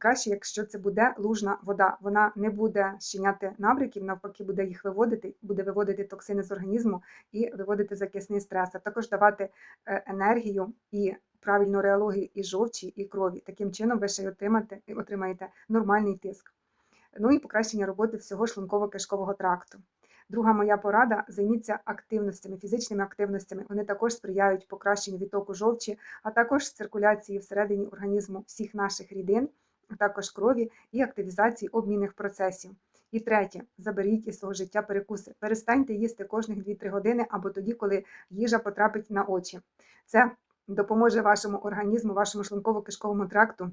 краще, якщо це буде лужна вода. Вона не буде щиняти набряків, навпаки, буде їх виводити, буде виводити токсини з організму і виводити захисний стрес, а також давати е, енергію і правильну реологію і жовчі, і крові. Таким чином ви ще й отримаєте, отримаєте нормальний тиск. Ну і покращення роботи всього шлунково-кишкового тракту. Друга моя порада займіться активностями, фізичними активностями. Вони також сприяють покращенню відтоку жовчі, а також циркуляції всередині організму всіх наших рідин, а також крові і активізації обмінних процесів. І третє, заберіть із свого життя перекуси. Перестаньте їсти кожних 2-3 години або тоді, коли їжа потрапить на очі. Це допоможе вашому організму, вашому шлунково-кишковому тракту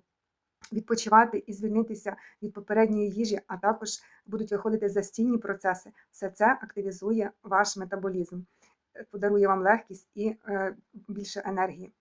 відпочивати і звільнитися від попередньої їжі, а також будуть виходити застійні процеси. Все це активізує ваш метаболізм, е, подарує вам легкість і е, більше енергії.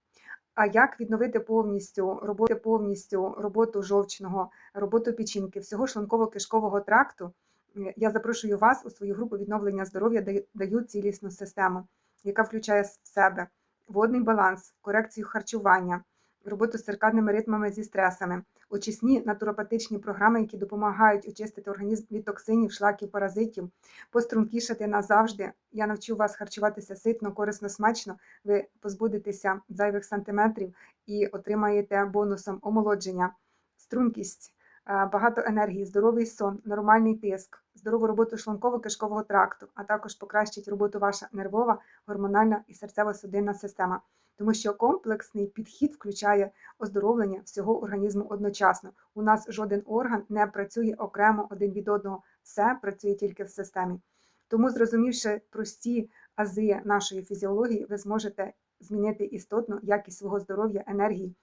А як відновити повністю роботу повністю роботу жовчного, роботу печінки, всього шлунково-кишкового тракту? Е, Я запрошую вас у свою групу відновлення здоров'я, де даю цілісну систему, яка включає в себе водний баланс, корекцію харчування, роботу з циркадними ритмами зі стресами, очисні натуропатичні програми, які допомагають очистити організм від токсинів, шлаків, паразитів, пострункішати назавжди. Я навчу вас харчуватися ситно, корисно, смачно. Ви позбудетеся зайвих сантиметрів і отримаєте бонусом омолодження, стрункість, е, багато енергії, здоровий сон, нормальний тиск, здорову роботу шлунково-кишкового тракту, а також покращить роботу ваша нервова, гормональна і серцево-судинна система. Тому що комплексний підхід включає оздоровлення всього організму одночасно. У нас жоден орган не працює окремо один від одного, все працює тільки в системі. Тому, зрозумівши прості ази нашої фізіології, ви зможете змінити істотно якість свого здоров'я, енергії